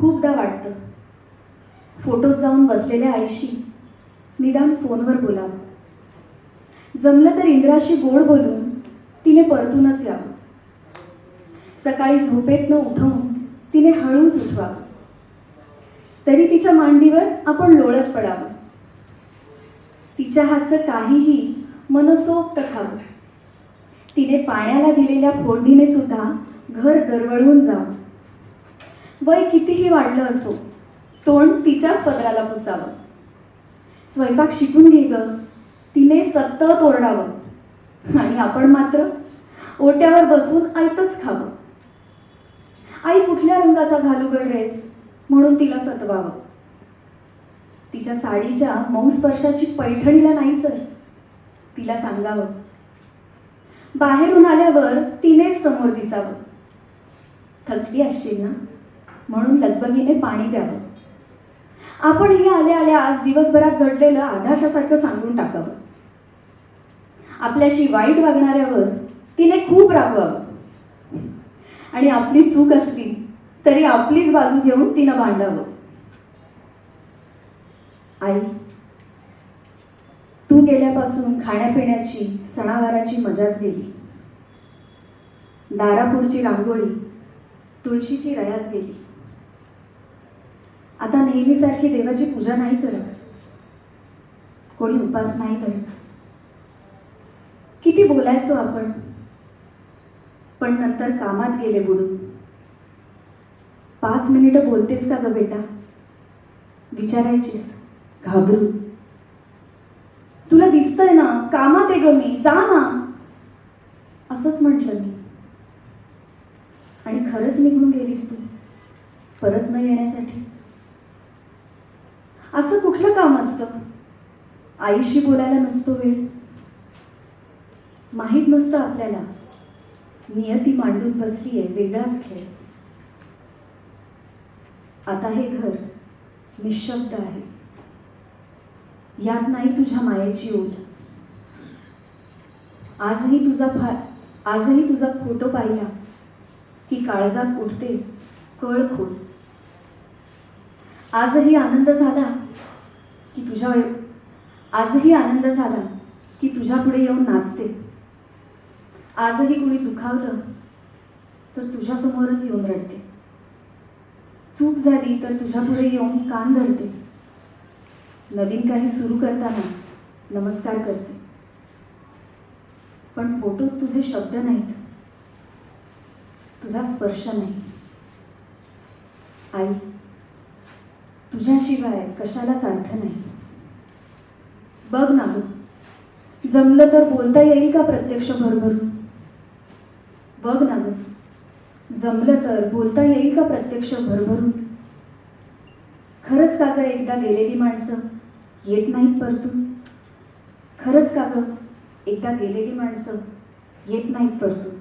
खूपदा वाटतं. फोटोत जाऊन बसलेल्या आईशी निदान फोनवर बोलावं. जमलं तर इंद्राशी गोड बोलून तिने परतूनच यावं. सकाळी झोपेतनं उठवून तिने हळूच उठवावं. तरी तिच्या मांडीवर आपण लोळत पडावं. तिच्या हातचं काहीही मनसोक्त खावं. तिने पाण्याला दिलेल्या फोडणीने सुद्धा घर दरवळून जावं. वय कितीही वाढलं असो तोंड तिच्याच पदराला पुसावं. स्वयंपाक शिकून घे ग. तिने सतत ओरडावं. आणि आपण मात्र ओट्यावर बसून आईतच खावं. आई कुठल्या रंगाचा घालू ग ड्रेस म्हणून तिला सतवावं? तिच्या साडीच्या मऊ स्पर्शाची पैठणीला नाही सर. तिला सांगावं. बाहेरून आल्यावर तिनेच समोर दिसावं. थकली असशील ना? म्हणून लगबगीने पाणी द्यावं. आपण हे आल्या आल्या आज दिवसभरात घडलेलं आधाशासारखं सांगून टाकावं. आपल्याशी वाईट वागणाऱ्यावर तिने खूप रागवावं. आणि आपली चूक असली तरी आपलीच बाजू घेऊन तिनं भांडावं. आई तू गेल्यापासून खाण्यापिण्याची सणावाराची मजाच गेली. दारापूरची रांगोळी तुळशीची रयास गेली. आता नेहमीसारखी देवाची पूजा नाही करत. कोणी उपास नाही करत किती बोलायचो आपण. पण नंतर कामात गेले बुडून. पाच मिनिटं बोलतेस का ग बेटा? विचारायचीस. घाबरून. तुला दिसतंय ना कामात आहे ग मी जा ना. असंच म्हटलं मी. आणि खरंच निघून गेलीस तू. परत न येण्यासाठी. असं कुठलं काम असतं? आईशी बोलायला नसतो वेळ. माहीत नसतं आपल्याला. नियती मांडून बसली आहे वेगळाच खेळ. आता हे घर निशब्द आहे. यात नाही तुझ्या मायेची ओढ. आजही तुझा फा आजही तुझा फोटो पाहिला की काळजात उठते कळ खोल आजही आनंद झाला की तुझ्या आजही आनंद झाला की तुझ्या पुढे येऊन नाचते. आजही कुणी दुखावलं तर तुझ्यासमोरच येऊन रडते. चूक झाली तर तुझ्या पुढे येऊन कान धरते. नवीन काही सुरू करताना नमस्कार करते. पण फोटोत तुझे शब्द नाहीत. तुझा स्पर्श नाही. आई तुझ्याशिवाय कशालाच अर्थ नाही. बघ ना ग जमलं तर बोलता येईल का प्रत्यक्ष भरभरून? बघ ना ग जमलं तर बोलता येईल का प्रत्यक्ष भरभरून? खरंच का ग एकदा गेलेली माणसं येत नाहीत परतून? खरंच का ग एकदा गेलेली माणसं येत नाहीत परतून?